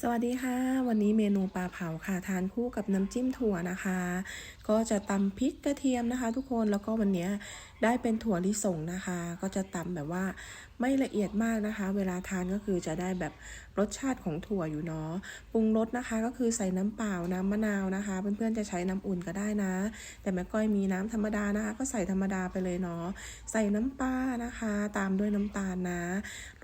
สวัสดีค่ะ วันนี้เมนูปลาเผาค่ะทานคู่กับน้ำจิ้มถั่วนะคะ ก็จะตำพริกกระเทียมนะคะ ทุกคนแล้วก็วันนี้ ได้เป็นถั่วลิสงนะคะ ก็จะตำแบบว่าไม่ละเอียดมากนะคะ เวลาทานก็คือจะได้แบบรสชาติของถั่วอยู่เนาะปรุงรสนะคะ ก็คือใส่น้ำเปล่าน้ำมะนาวนะคะ เพื่อนๆจะใช้น้ำอุ่นก็ได้นะ แต่แม่ก้อยมีน้ำธรรมดานะคะ ก็ใส่ธรรมดาไปเลยเนาะใส่น้ำปลานะคะ ตามด้วยน้ำตาลนะ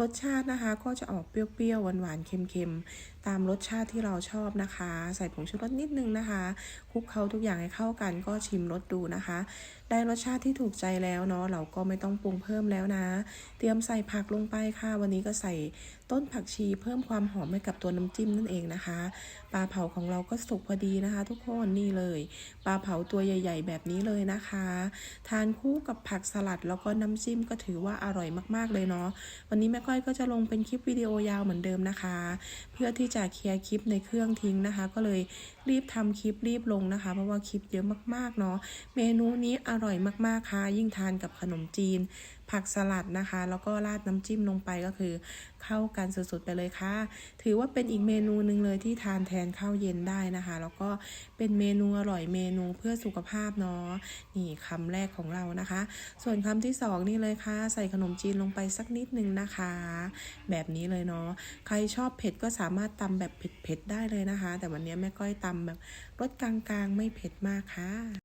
รสชาตินะคะก็จะออกเปรี้ยวๆหวานๆเค็มๆตามรสชาติที่เราชอบนะคะ ใส่ผงชูรสนิดนึงนะคะคลุกเคล้าทุกอย่างให้เข้ากันก็ชิมรสดูนะคะ ได้รสชาติที่ถูกใจแล้วแล้วเนาะเราก็ไม่ต้องปรุงเพิ่มแล้วนะ เตรียมใส่ผักลงไปค่ะ วันนี้ก็ใส่ต้นผักชีเพิ่มความหอมให้กับตัวน้ำจิ้มนั่นเองนะคะปลาเผาของเราก็สุกพอดีนะคะ ทุกคนนี่เลยปลาเผาตัวใหญ่ ๆ แบบนี้เลยนะคะ ทานคู่กับผักสลัดแล้วก็น้ำจิ้มก็ถือว่าอร่อยมากๆเลยเนาะวันนี้แม่ก้อยก็จะลงเป็นคลิปวิดีโอยาวเหมือนเดิมนะคะ เพื่อที่จะเคลียร์คลิปในเครื่องทิ้งนะคะ ก็เลยรีบทำคลิปรีบลงนะคะ เพราะว่าคลิปเยอะมากๆเนาะเมนูนี้อร่อยมากๆค่ะยิ่งทานกับขนมจีน ผักสลัดนะคะ แล้วก็ราดน้ำจิ้มลงไปก็คือ เข้ากันสุดๆไปเลยค่ะ ถือว่าเป็นอีกเมนูหนึ่งเลยที่ทานแทนข้าวเย็นได้นะคะ แล้วก็เป็นเมนูอร่อยเมนูเพื่อสุขภาพเนาะนี่คำแรกของเรานะคะ ส่วนคำที่สองนี่เลยค่ะ ใส่ขนมจีนลงไปสักนิดนึงนะคะ แบบนี้เลยเนาะใครชอบเผ็ดก็สามารถตำแบบเผ็ดๆได้เลยนะคะ แต่วันนี้แม่ก้อยตำแบบรสกลางๆไม่เผ็ดมากค่ะ